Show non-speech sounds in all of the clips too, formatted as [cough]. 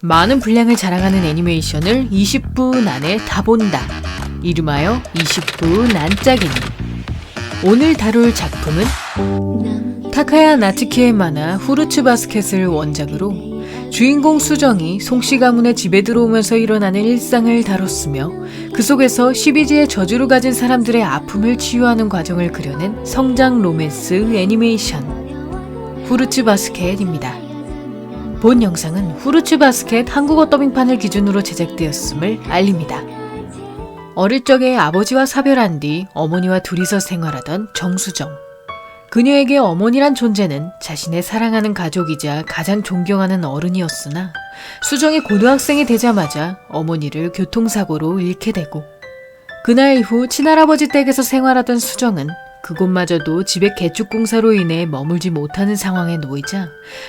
많은 분량을 자랑하는 애니메이션을 20분 안에 다 본다. 이름하여 20분 안짝이니. 오늘 다룰 작품은 타카야 나츠키의 만화 후르츠 바스켓을 원작으로 주인공 수정이 송씨 가문의 집에 들어오면서 일어나는 일상을 다뤘으며 그 속에서 12지의 저주를 가진 사람들의 아픔을 치유하는 과정을 그려낸 성장 로맨스 애니메이션 후르츠 바스켓입니다. 본 영상은 후르츠 바스켓 한국어 더빙판을 기준으로 제작되었음을 알립니다. 어릴 적에 아버지와 사별한 뒤 어머니와 둘이서 생활하던 정수정. 그녀에게 어머니란 존재는 자신의 사랑하는 가족이자 가장 존경하는 어른이었으나 수정이 고등학생이 되자마자 어머니를 교통사고로 잃게 되고 그날 이후 친할아버지 댁에서 생활하던 수정은 그곳마저도 집의 개축 공사로 인해 머물지 못하는 상황에 놓이자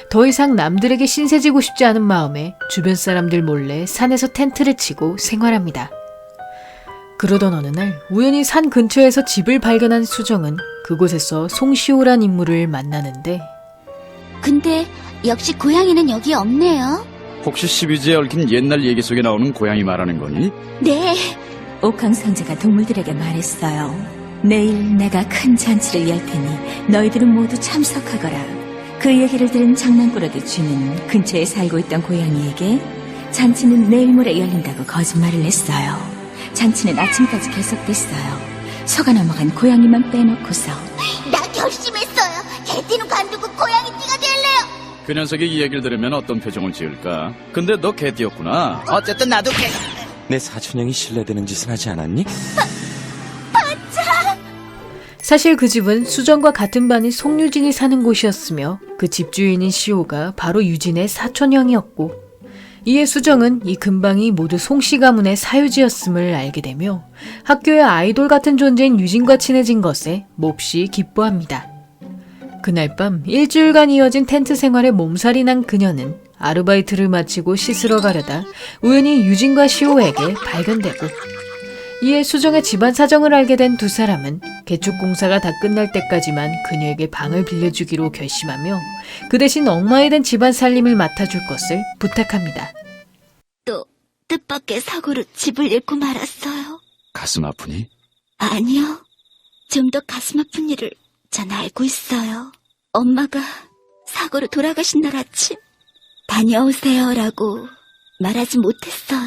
더 이상 남들에게 신세지고 싶지 않은 마음에 주변 사람들 몰래 산에서 텐트를 치고 생활합니다. 그러던 어느 날 우연히 산 근처에서 집을 발견한 수정은 그곳에서 송시호란 인물을 만나는데 근데 역시 고양이는 여기 없네요. 혹시 12지에 얽힌 옛날 얘기 속에 나오는 고양이 말하는 거니? 네, 옥황상제가 동물들에게 말했어요. 내일 내가 큰 잔치를 열 테니 너희들은 모두 참석하거라. 그 얘기를 들은 장난꾸러기 쥐는 근처에 살고 있던 고양이에게 잔치는 내일 모레 열린다고 거짓말을 했어요. 잔치는 아침까지 계속됐어요. 서가 넘어간 고양이만 빼놓고서 나 결심했어요. 개띠는 관두고 고양이 띠가 될래요. 그 녀석이 이 얘기를 들으면 어떤 표정을 지을까? 근데 너 개띠였구나. 어쨌든 나도 개. 내 사촌형이 신뢰되는 짓은 하지 않았니? 사실 그 집은 수정과 같은 반인 송유진이 사는 곳이었으며 그 집주인인 시호가 바로 유진의 사촌형이었고 이에 수정은 이 근방이 모두 송씨 가문의 사유지였음을 알게 되며 학교의 아이돌 같은 존재인 유진과 친해진 것에 몹시 기뻐합니다. 그날 밤 일주일간 이어진 텐트 생활에 몸살이 난 그녀는 아르바이트를 마치고 씻으러 가려다 우연히 유진과 시호에게 발견되고 이에 수정의 집안 사정을 알게 된 두 사람은 개축 공사가 다 끝날 때까지만 그녀에게 방을 빌려주기로 결심하며 그 대신 엉망이 된 집안 살림을 맡아줄 것을 부탁합니다. 또 뜻밖의 사고로 집을 잃고 말았어요. 가슴 아프니? 아니요. 좀 더 가슴 아픈 일을 전 알고 있어요. 엄마가 사고로 돌아가신 날 아침 다녀오세요라고 말하지 못했어요.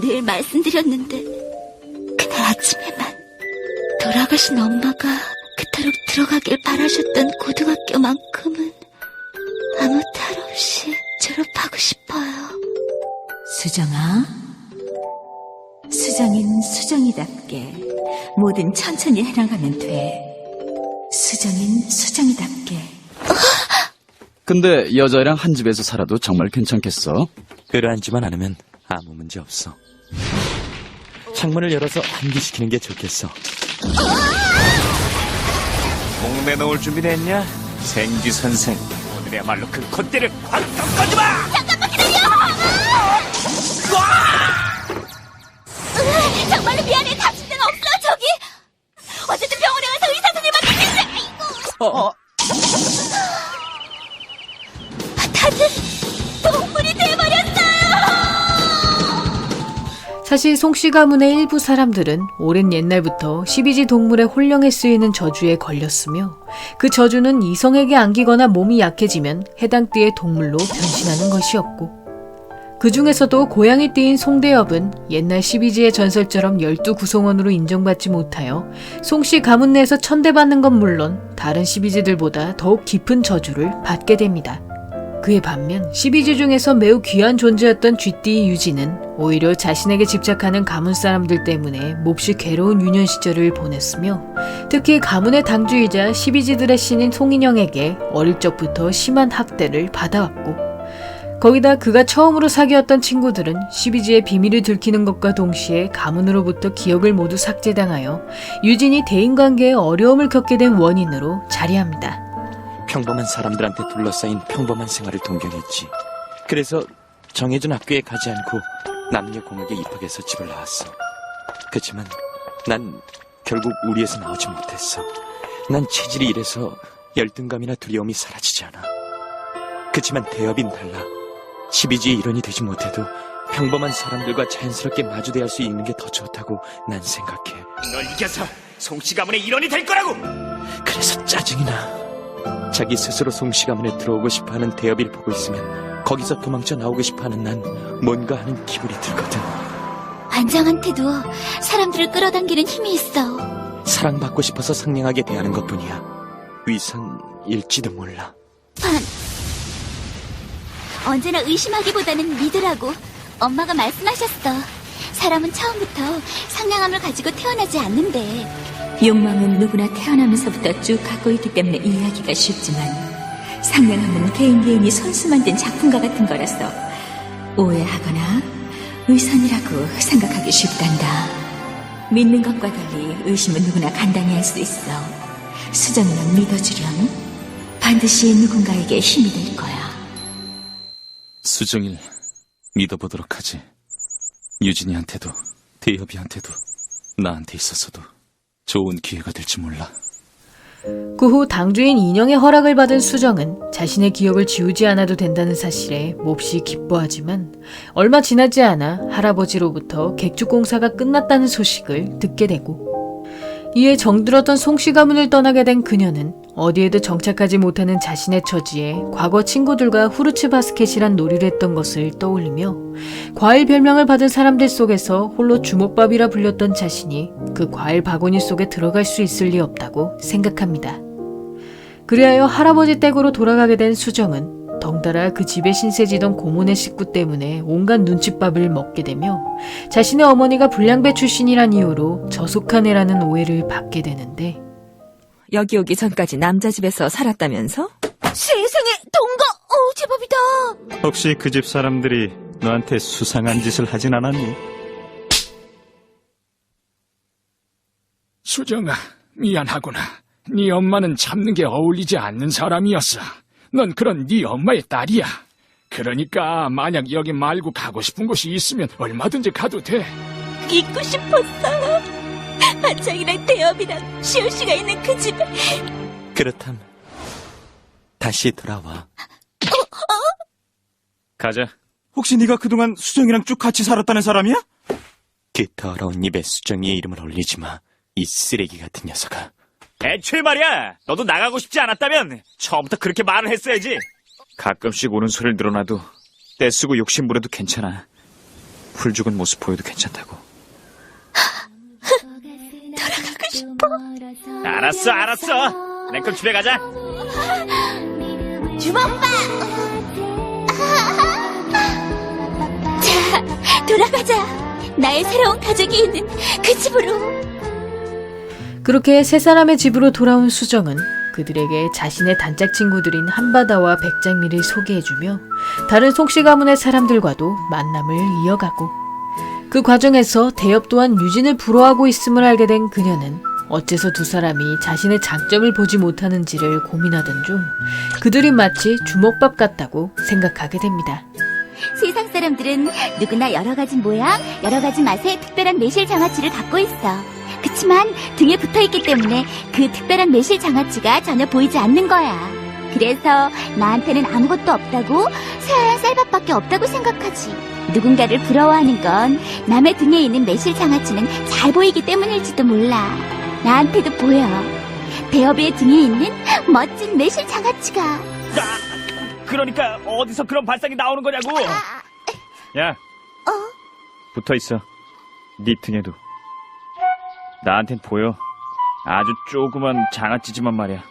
늘 말씀드렸는데 아침에만 돌아가신 엄마가 그토록 들어가길 바라셨던 고등학교만큼은 아무 탈 없이 졸업하고 싶어요. 수정아, 수정인 수정이답게 뭐든 천천히 해나가면 돼. 수정인 수정이답게. 근데 여자애랑 한 집에서 살아도 정말 괜찮겠어? 끌어안지만 않으면 아무 문제 없어. 창문을 열어서 환기시키는 게 좋겠어. 목 내놓을 준비됐냐? 생쥐 선생. 오늘이야말로 그 콧대를 확 덮어주마! 정말로 미안해. 다친 데는 없어, 저기. 어쨌든 병원에 가서 의사 선생님한테 진짜. 아이고. 어, 다 사실 송씨 가문의 일부 사람들은 오랜 옛날부터 12지 동물의 혼령에 쓰이는 저주에 걸렸으며 그 저주는 이성에게 안기거나 몸이 약해지면 해당 띠의 동물로 변신하는 것이었고 그 중에서도 고양이 띠인 송대엽은 옛날 12지의 전설처럼 12구성원으로 인정받지 못하여 송씨 가문 내에서 천대받는 건 물론 다른 12지들보다 더욱 깊은 저주를 받게 됩니다. 그에 반면 12지 중에서 매우 귀한 존재였던 쥐띠 유지는 오히려 자신에게 집착하는 가문 사람들 때문에 몹시 괴로운 유년 시절을 보냈으며 특히 가문의 당주이자 12지들의 신인 송인영에게 어릴 적부터 심한 학대를 받아왔고 거기다 그가 처음으로 사귀었던 친구들은 12지의 비밀을 들키는 것과 동시에 가문으로부터 기억을 모두 삭제당하여 유진이 대인관계에 어려움을 겪게 된 원인으로 자리합니다. 평범한 사람들한테 둘러싸인 평범한 생활을 동경했지. 그래서 정해준 학교에 가지 않고 남녀공학에 입학해서 집을 나왔어. 그치만 난 결국 우리에서 나오지 못했어. 난 체질이 이래서 열등감이나 두려움이 사라지지 않아. 그치만 대업인 달라. 집이지 일원이 되지 못해도 평범한 사람들과 자연스럽게 마주대할 수 있는 게 더 좋다고 난 생각해. 널 이겨서 송씨 가문의 일원이 될 거라고! 그래서 짜증이 나. 자기 스스로 송씨 가문에 들어오고 싶어하는 대업이를 보고 있으면 거기서 도망쳐 나오고 싶어하는 난 뭔가 하는 기분이 들거든. 반장한테도 사람들을 끌어당기는 힘이 있어. 사랑받고 싶어서 상냥하게 대하는 것뿐이야. 위선일지도 몰라. 반. 언제나 의심하기보다는 믿으라고 엄마가 말씀하셨어. 사람은 처음부터 상냥함을 가지고 태어나지 않는데 욕망은 누구나 태어나면서부터 쭉 갖고 있기 때문에 이해하기가 쉽지만 상냥함은 개인 개인이 손수 만든 작품과 같은 거라서 오해하거나 의선이라고 생각하기 쉽단다. 믿는 것과 달리 의심은 누구나 간단히 할 수 있어. 수정이는 믿어주렴. 반드시 누군가에게 힘이 될 거야. 수정일 믿어보도록 하지. 유진이한테도 대협이한테도 나한테 있어서도 좋은 기회가 될지 몰라. 그 후 당주인 인형의 허락을 받은 수정은 자신의 기억을 지우지 않아도 된다는 사실에 몹시 기뻐하지만 얼마 지나지 않아 할아버지로부터 객주공사가 끝났다는 소식을 듣게 되고 이에 정들었던 송씨 가문을 떠나게 된 그녀는 어디에도 정착하지 못하는 자신의 처지에 과거 친구들과 후르츠 바스켓이란 놀이를 했던 것을 떠올리며 과일 별명을 받은 사람들 속에서 홀로 주먹밥이라 불렸던 자신이 그 과일 바구니 속에 들어갈 수 있을 리 없다고 생각합니다. 그리하여 할아버지 댁으로 돌아가게 된 수정은 덩달아 그 집에 신세지던 고모네 식구 때문에 온갖 눈칫밥을 먹게 되며 자신의 어머니가 불량배 출신이란 이유로 저속한 애라는 오해를 받게 되는데 여기 오기 전까지 남자 집에서 살았다면서? 세상에 동거 어 제법이다. 혹시 그 집 사람들이 너한테 수상한 짓을 하진 않았니? 수정아, 미안하구나. 네 엄마는 참는 게 어울리지 않는 사람이었어. 넌 그런 네 엄마의 딸이야. 그러니까 만약 여기 말고 가고 싶은 곳이 있으면 얼마든지 가도 돼. 있고 싶었어. 반장이랑 대엽이랑 시오 씨가 있는 그 집에 그렇담. 다시 돌아와. 가자. 혹시 네가 그동안 수정이랑 쭉 같이 살았다는 사람이야? 그 더러운 입에 수정이의 이름을 올리지 마. 이 쓰레기 같은 녀석아. 애초에 말이야! 너도 나가고 싶지 않았다면 처음부터 그렇게 말을 했어야지! 가끔씩 우는 소리를 늘어놔도 떼쓰고 욕심 부려도 괜찮아. 훌 죽은 모습 보여도 괜찮다고. 돌아가고 싶어. 알았어, 알았어! 내건 집에 가자! 주먹밥. 자, 돌아가자. 나의 새로운 가족이 있는 그 집으로. 그렇게 세 사람의 집으로 돌아온 수정은 그들에게 자신의 단짝 친구들인 한바다와 백장미를 소개해주며 다른 송씨 가문의 사람들과도 만남을 이어가고 그 과정에서 대엽 또한 유진을 부러워하고 있음을 알게 된 그녀는 어째서 두 사람이 자신의 장점을 보지 못하는지를 고민하던 중 그들이 마치 주먹밥 같다고 생각하게 됩니다. 세상 사람들은 누구나 여러 가지 모양, 여러 가지 맛의 특별한 매실 장아찌를 갖고 있어. 그치만 등에 붙어 있기 때문에 그 특별한 매실 장아찌가 전혀 보이지 않는 거야. 그래서 나한테는 아무것도 없다고 새하얀 쌀밥밖에 없다고 생각하지. 누군가를 부러워하는 건 남의 등에 있는 매실 장아찌는 잘 보이기 때문일지도 몰라. 나한테도 보여. 대업의 등에 있는 멋진 매실 장아찌가. 아, 그러니까 어디서 그런 발상이 나오는 거냐고! 야, 붙어 있어. 네 등에도. 나한텐 보여. 아주 조그만 장아찌지만 말이야.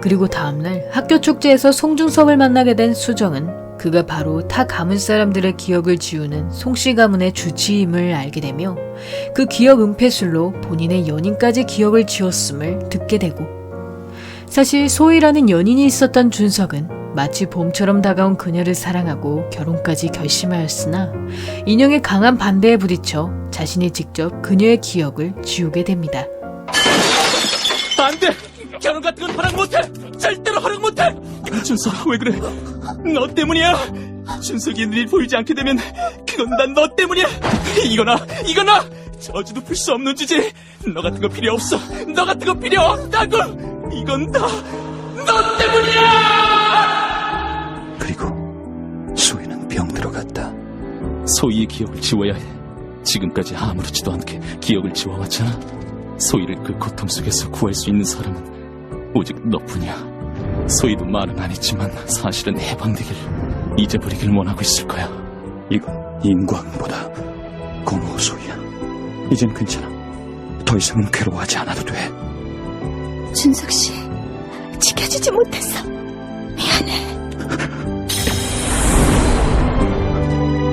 그리고 다음날 학교 축제에서 송중섭을 만나게 된 수정은 그가 바로 타 가문 사람들의 기억을 지우는 송씨 가문의 주치임을 알게 되며 그 기억 은폐술로 본인의 연인까지 기억을 지웠음을 듣게 되고 사실 소희라는 연인이 있었던 준석은 마치 봄처럼 다가온 그녀를 사랑하고 결혼까지 결심하였으나 인형의 강한 반대에 부딪혀 자신이 직접 그녀의 기억을 지우게 됩니다. 안 돼! 결혼 같은 건 허락 못해! 절대로 허락 못해! 준석 왜 그래? 너 때문이야. 준석이 늘 보이지 않게 되면 그건 다너 때문이야. 이거나 이거나 저주도 풀 수 없는 주제. 너 같은 거 필요 없어. 너 같은 거 필요 없다고. 이건 다 너 때문이야. 그리고 소희는 병 소희의 기억을 지워야 해. 지금까지 아무렇지도 않게 기억을 지워왔잖아. 소희를 그 고통 속에서 구할 수 있는 사람은 오직 너뿐이야. 소희도 말은 안 했지만 사실은 해방되길 잊어버리길 원하고 있을 거야. 이건 인과응보다 고마워 소희야 이젠 괜찮아 더 이상은 괴로워하지 않아도 돼 준석 씨, 지켜주지 못했어.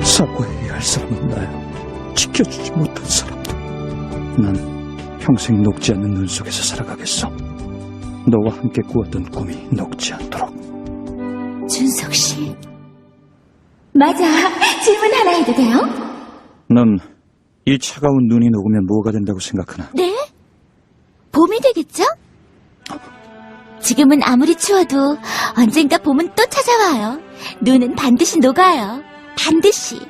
사과해야 할 사람은 나야 지켜주지 못한 사람도 난 평생 녹지 않는 눈 속에서 살아가겠어 너와 함께 꾸었던 꿈이 녹지 않도록 준석 씨. 맞아. 질문 하나 해도 돼요? 넌 이 차가운 눈이 녹으면 뭐가 된다고 생각하나 네? 봄이 되겠죠? 지금은 아무리 추워도 언젠가 봄은 또 찾아와요. 눈은 반드시 녹아요. 반드시.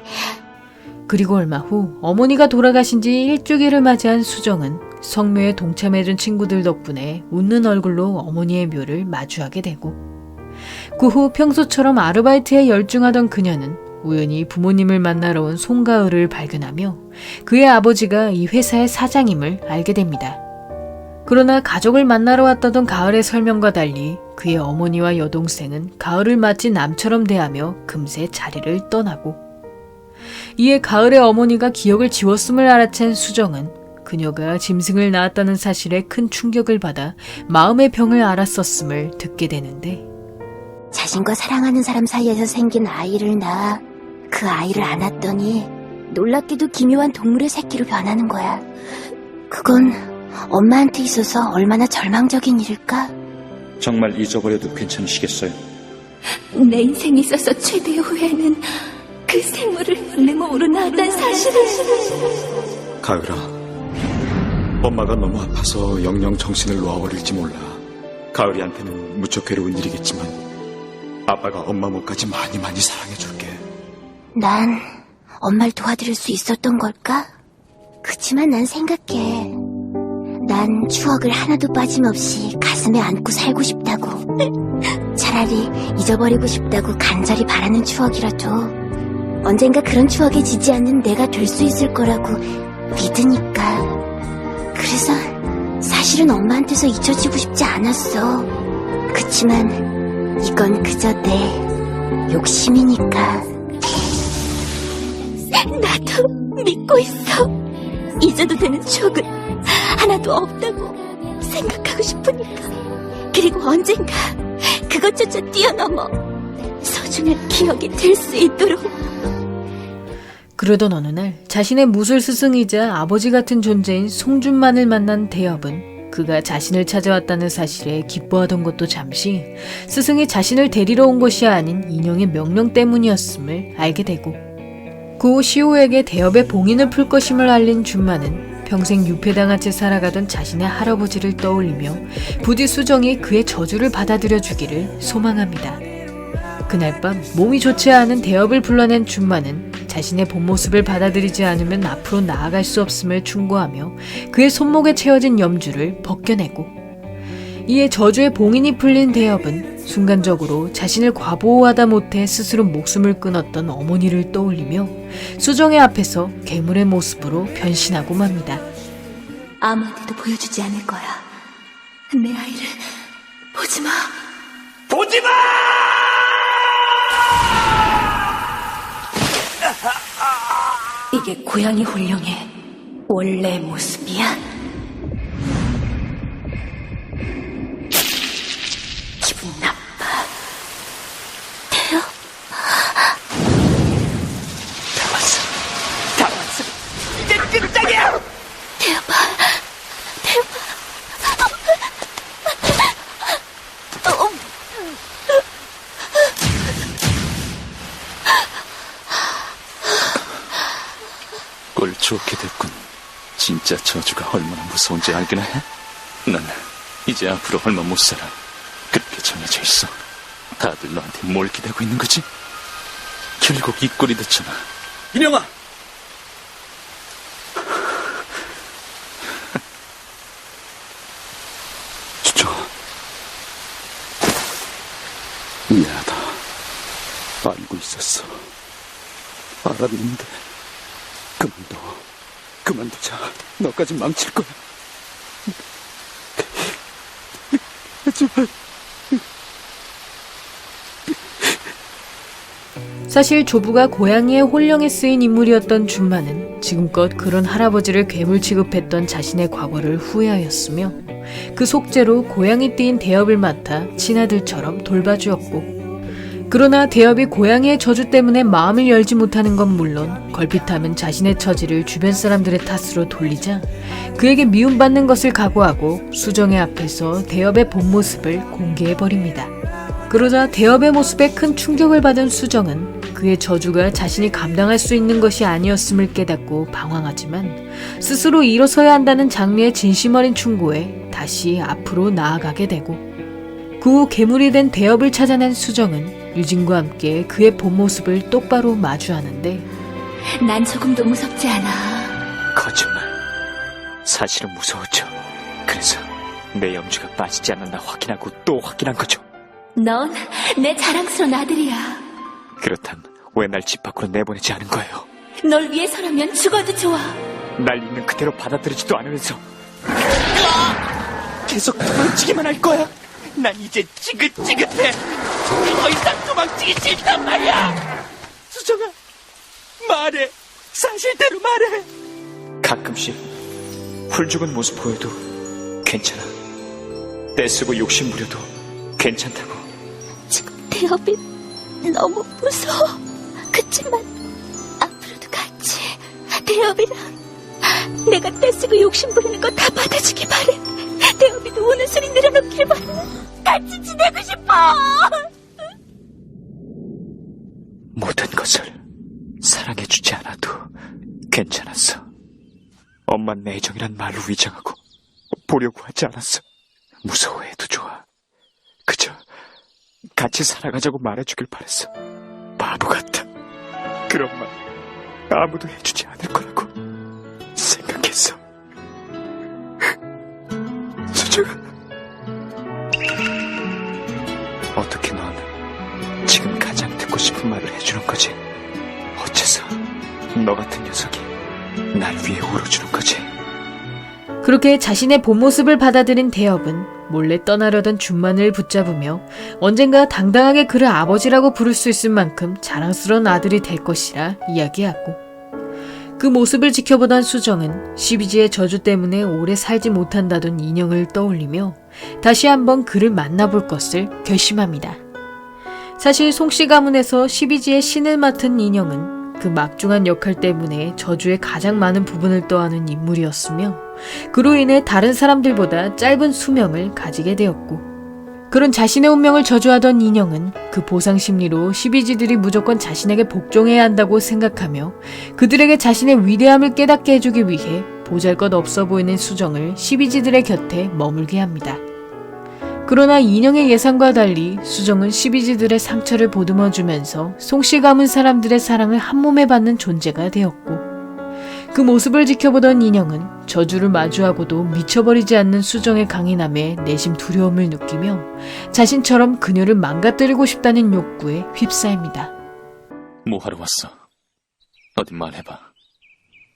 그리고 얼마 후 어머니가 돌아가신 지 일주기를 맞이한 수정은 성묘에 동참해준 친구들 덕분에 웃는 얼굴로 어머니의 묘를 마주하게 되고 그 후 평소처럼 아르바이트에 열중하던 그녀는 우연히 부모님을 만나러 온 송가을을 발견하며 그의 아버지가 이 회사의 사장임을 알게 됩니다. 그러나 가족을 만나러 왔다던 가을의 설명과 달리 그의 어머니와 여동생은 가을을 마치 남처럼 대하며 금세 자리를 떠나고 이에 가을의 어머니가 기억을 지웠음을 알아챈 수정은 그녀가 짐승을 낳았다는 사실에 큰 충격을 받아 마음의 병을 앓았었음을 듣게 되는데 자신과 사랑하는 사람 사이에서 생긴 아이를 낳아 그 아이를 안았더니 놀랍게도 기묘한 동물의 새끼로 변하는 거야. 그건 엄마한테 있어서 얼마나 절망적인 일일까? 정말 잊어버려도 괜찮으시겠어요? 내 인생에 있어서 최대의 후회는 그 생물을 내 몸으로 낳았다는 사실을. 가을아, 엄마가 너무 아파서 영영 정신을 놓아버릴지 몰라. 가을이한테는 무척 괴로운 일이겠지만 아빠가 엄마 목까지 많이 많이 사랑해줄게. 난 엄마를 도와드릴 수 있었던 걸까? 그치만 난 생각해. 난 추억을 하나도 빠짐없이 가슴에 안고 살고 싶다고. [laughs] 차라리 잊어버리고 싶다고 간절히 바라는 추억이라도 언젠가 그런 추억에 지지 않는 내가 될 수 있을 거라고 믿으니까. 그래서 사실은 엄마한테서 잊혀지고 싶지 않았어. 그치만 이건 그저 내 욕심이니까. 나도 믿고 있어. 잊어도 되는 추억은 하나도 없다고 생각하고 싶으니까. 그리고 언젠가 그것조차 뛰어넘어 소중한 기억이 될 수 있도록. 그러던 어느 날 자신의 무술 스승이자 아버지 같은 존재인 송준만을 만난 대엽은 그가 자신을 찾아왔다는 사실에 기뻐하던 것도 잠시 스승이 자신을 데리러 온 것이 아닌 인형의 명령 때문이었음을 알게 되고 그후 시호에게 대엽의 봉인을 풀 것임을 알린 준만은 평생 유폐당한 채 살아가던 자신의 할아버지를 떠올리며 부디 수정이 그의 저주를 받아들여 주기를 소망합니다. 그날 밤 몸이 좋지 않은 대업을 불러낸 준마는 자신의 본 모습을 받아들이지 않으면 앞으로 나아갈 수 없음을 충고하며 그의 손목에 채워진 염주를 벗겨내고 이에 저주의 봉인이 풀린 대업은 순간적으로 자신을 과보호하다 못해 스스로 목숨을 끊었던 어머니를 떠올리며 수정의 앞에서 괴물의 모습으로 변신하고 맙니다. 아무한테도 보여주지 않을 거야. 내 아이를 보지 마. 이게 고양이 훈령의 원래 모습이야? 기분 나빠. 꼴 좋게 됐군. 진짜 저주가 얼마나 무서운지 알기나 해? 난 이제 앞으로 얼마 못 살아. 그렇게 정해져 있어. 다들 너한테 뭘 기대고 있는 거지? 결국 이 꼴이 됐잖아. 인형아! 수정아 미안하다 알고 있었어 알았는데 그만둬 그만두자 너까지 망칠 거야 제발 사실 조부가 고양이의 혼령에 쓰인 인물이었던 준마는 지금껏 그런 할아버지를 괴물 취급했던 자신의 과거를 후회하였으며 그 속죄로 고양이 띠인 대엽을 맡아 친아들처럼 돌봐주었고 그러나 대엽이 고양이의 저주 때문에 마음을 열지 못하는 건 물론 걸핏하면 자신의 처지를 주변 사람들의 탓으로 돌리자 그에게 미움받는 것을 각오하고 수정의 앞에서 대엽의 본 모습을 공개해버립니다. 그러자 대업의 모습에 큰 충격을 받은 수정은 그의 저주가 자신이 감당할 수 있는 것이 아니었음을 깨닫고 방황하지만 스스로 일어서야 한다는 장르의 진심 어린 충고에 다시 앞으로 나아가게 되고 그 후 괴물이 된 대업을 찾아낸 수정은 유진과 함께 그의 본 모습을 똑바로 마주하는데 난 조금도 무섭지 않아. 거짓말. 사실은 무서웠죠. 그래서 내 염주가 빠지지 않았나 확인하고 또 확인한 거죠. 넌 내 자랑스러운 아들이야. 그렇단 왜 날 집 밖으로 내보내지 않은 거예요? 널 위해서라면 죽어도 좋아. 날 있는 그대로 받아들이지도 않으면서 계속 도망치기만 할 거야. 난 이제 지긋지긋해. 더 이상 도망치기 싫단 말이야. 수정아, 말해. 사실대로 말해. 가끔씩 풀 죽은 모습 보여도 괜찮아. 떼쓰고 욕심 부려도 괜찮다고. 대업이 너무 무서워. 그치만 앞으로도 같이 대업이랑 내가 떼쓰고 욕심 부리는 거 다 받아주기 바래. 대업이도 우는 소리 늘어놓길 바래. 같이 지내고 싶어. 모든 것을 사랑해주지 않아도 괜찮았어. 엄마 내정이란 말로 위장하고 보려고 하지 않았어. 무서워해도 좋아. 그저 같이 살아가자고 말해주길 바랬어. 바보 같아. 그런 말 아무도 해주지 않을 거라고 생각했어. [laughs] 수정아. 어떻게 넌 지금 가장 듣고 싶은 말을 해주는 거지? 너 같은 녀석이 날 위해 울어주는 거지? 그렇게 자신의 본 모습을 받아들인 대엽은 몰래 떠나려던 준만을 붙잡으며 언젠가 당당하게 그를 아버지라고 부를 수 있을 만큼 자랑스러운 아들이 될 것이라 이야기하고 그 모습을 지켜보던 수정은 시비지의 저주 때문에 오래 살지 못한다던 인형을 떠올리며 다시 한번 그를 만나볼 것을 결심합니다. 사실 송씨 가문에서 시비지의 신을 맡은 인형은 그 막중한 역할 때문에 저주의 가장 많은 부분을 떠안은 인물이었으며 그로 인해 다른 사람들보다 짧은 수명을 가지게 되었고 그런 자신의 운명을 저주하던 인형은 그 보상 심리로 시비지들이 무조건 자신에게 복종해야 한다고 생각하며 그들에게 자신의 위대함을 깨닫게 해주기 위해 보잘 것 없어 보이는 수정을 시비지들의 곁에 머물게 합니다. 그러나 인형의 예상과 달리 수정은 시비지들의 상처를 보듬어주면서 송씨 가문 사람들의 사랑을 한몸에 받는 존재가 되었고 그 모습을 지켜보던 인형은 저주를 마주하고도 미쳐버리지 않는 수정의 강인함에 내심 두려움을 느끼며 자신처럼 그녀를 망가뜨리고 싶다는 욕구에 휩싸입니다. 뭐하러 왔어? 어디 말해봐.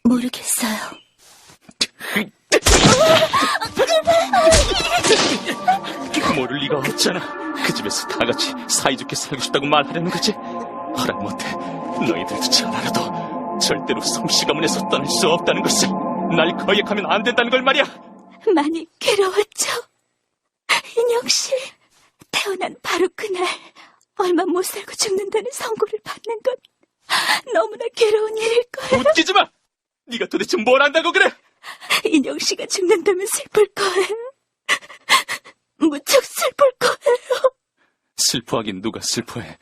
모르겠어요. [laughs] 모를 리가 없잖아. 그 집에서 다 같이 사이좋게 살고 싶다고 말하려는 거지. 허락 못해. 너희들도 잘 알아도 절대로 성씨 가문에서 떠날 수 없다는 것을 날 거역하면 안 된다는 걸 말이야. 많이 괴로웠죠. 인형 씨, 태어난 바로 그날 얼마 못 살고 죽는다는 선고를 받는 건 너무나 괴로운 일일 거예요. 웃기지 마. 네가 도대체 뭘 안다고 그래? [laughs] 인형 씨가 죽는다면 슬플 거예요. [laughs] 무척 슬플 거예요. 슬퍼하긴 누가 슬퍼해.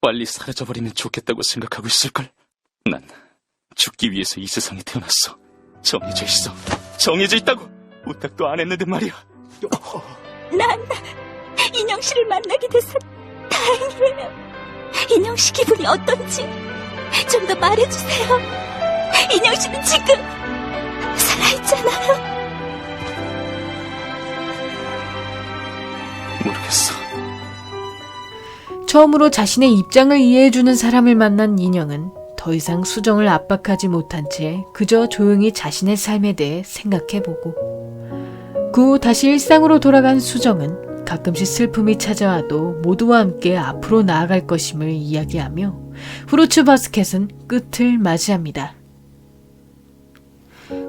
빨리 사라져버리면 좋겠다고 생각하고 있을걸. 난 죽기 위해서 이 세상에 태어났어. 정해져 있어. 정해져 있다고. 부탁도 안 했는데 말이야. [laughs] 난 인형 씨를 만나게 돼서 다행이에요. 인형 씨 기분이 어떤지 좀 더 말해주세요. 인형 씨는 지금 살아있잖아요. 모르겠어. 처음으로 자신의 입장을 이해해주는 사람을 만난 인형은 더 이상 수정을 압박하지 못한 채 그저 조용히 자신의 삶에 대해 생각해보고 그 후 다시 일상으로 돌아간 수정은 가끔씩 슬픔이 찾아와도 모두와 함께 앞으로 나아갈 것임을 이야기하며 후르츠 바스켓은 끝을 맞이합니다.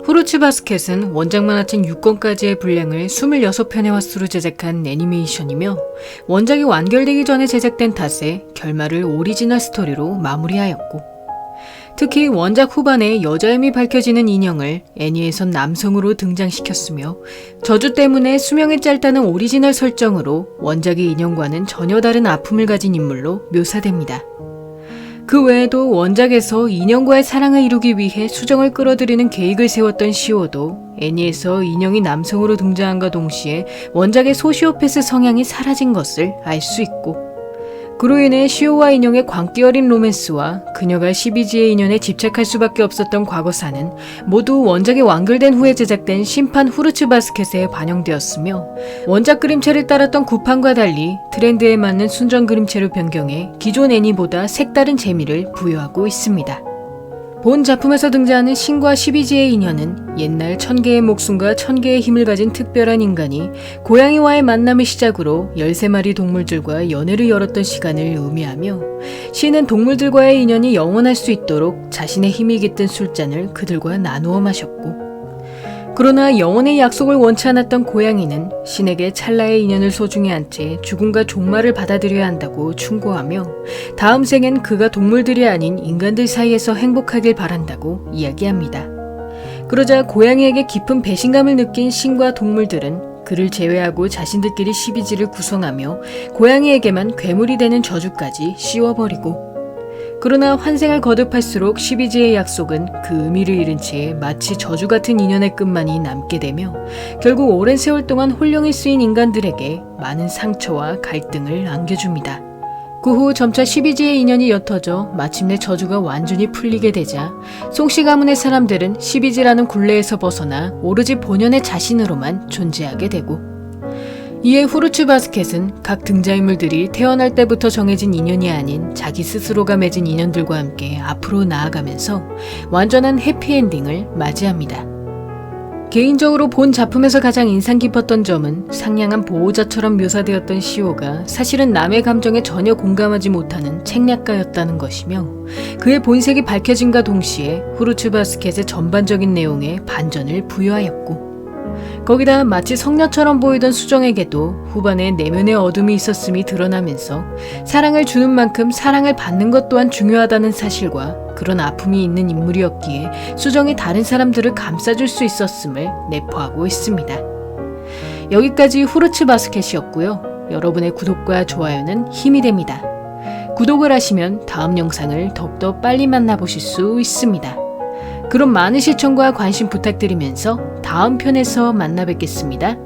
후르츠 바스켓은 원작 만화책 6권까지의 분량을 26편의 화수로 제작한 애니메이션이며 원작이 완결되기 전에 제작된 탓에 결말을 오리지널 스토리로 마무리하였고 특히 원작 후반에 여자임이 밝혀지는 인형을 애니에선 남성으로 등장시켰으며 저주 때문에 수명이 짧다는 오리지널 설정으로 원작의 인형과는 전혀 다른 아픔을 가진 인물로 묘사됩니다. 그 외에도 원작에서 인형과의 사랑을 이루기 위해 수정을 끌어들이는 계획을 세웠던 시오도 애니에서 인형이 남성으로 등장한과 동시에 원작의 소시오패스 성향이 사라진 것을 알 수 있고 그로 인해 시오와 인형의 광기 어린 로맨스와 그녀가 12지의 인연에 집착할 수밖에 없었던 과거사는 모두 원작이 완결된 후에 제작된 심판 후르츠 바스켓에 반영되었으며 원작 그림체를 따랐던 구판과 달리 트렌드에 맞는 순정 그림체로 변경해 기존 애니보다 색다른 재미를 부여하고 있습니다. 본 작품에서 등장하는 신과 12지의 인연은 옛날 천개의 목숨과 천개의 힘을 가진 특별한 인간이 고양이와의 만남을 시작으로 13마리 동물들과 연애를 열었던 시간을 의미하며 신은 동물들과의 인연이 영원할 수 있도록 자신의 힘이 깃든 술잔을 그들과 나누어 마셨고 그러나 영원의 약속을 원치 않았던 고양이는 신에게 찰나의 인연을 소중히 한채 죽음과 종말을 받아들여야 한다고 충고하며 다음 생엔 그가 동물들이 아닌 인간들 사이에서 행복하길 바란다고 이야기합니다. 그러자 고양이에게 깊은 배신감을 느낀 신과 동물들은 그를 제외하고 자신들끼리 시비지를 구성하며 고양이에게만 괴물이 되는 저주까지 씌워버리고 그러나 환생을 거듭할수록 12지의 약속은 그 의미를 잃은 채 마치 저주 같은 인연의 끝만이 남게 되며 결국 오랜 세월 동안 홀령이 쓰인 인간들에게 많은 상처와 갈등을 안겨줍니다. 그 후 점차 12지의 인연이 옅어져 마침내 저주가 완전히 풀리게 되자 송씨 가문의 사람들은 12지라는 굴레에서 벗어나 오로지 본연의 자신으로만 존재하게 되고 이에 후르츠 바스켓은 각 등장인물들이 태어날 때부터 정해진 인연이 아닌 자기 스스로가 맺은 인연들과 함께 앞으로 나아가면서 완전한 해피엔딩을 맞이합니다. 개인적으로 본 작품에서 가장 인상 깊었던 점은 상냥한 보호자처럼 묘사되었던 시오가 사실은 남의 감정에 전혀 공감하지 못하는 책략가였다는 것이며 그의 본색이 밝혀진과 동시에 후르츠 바스켓의 전반적인 내용에 반전을 부여하였고 거기다 마치 성녀처럼 보이던 수정에게도 후반에 내면의 어둠이 있었음이 드러나면서 사랑을 주는 만큼 사랑을 받는 것 또한 중요하다는 사실과 그런 아픔이 있는 인물이었기에 수정이 다른 사람들을 감싸줄 수 있었음을 내포하고 있습니다. 여기까지 후르츠 바스켓이었고요. 여러분의 구독과 좋아요는 힘이 됩니다. 구독을 하시면 다음 영상을 더욱더 빨리 만나보실 수 있습니다. 그럼 많은 시청과 관심 부탁드리면서 다음 편에서 만나 뵙겠습니다.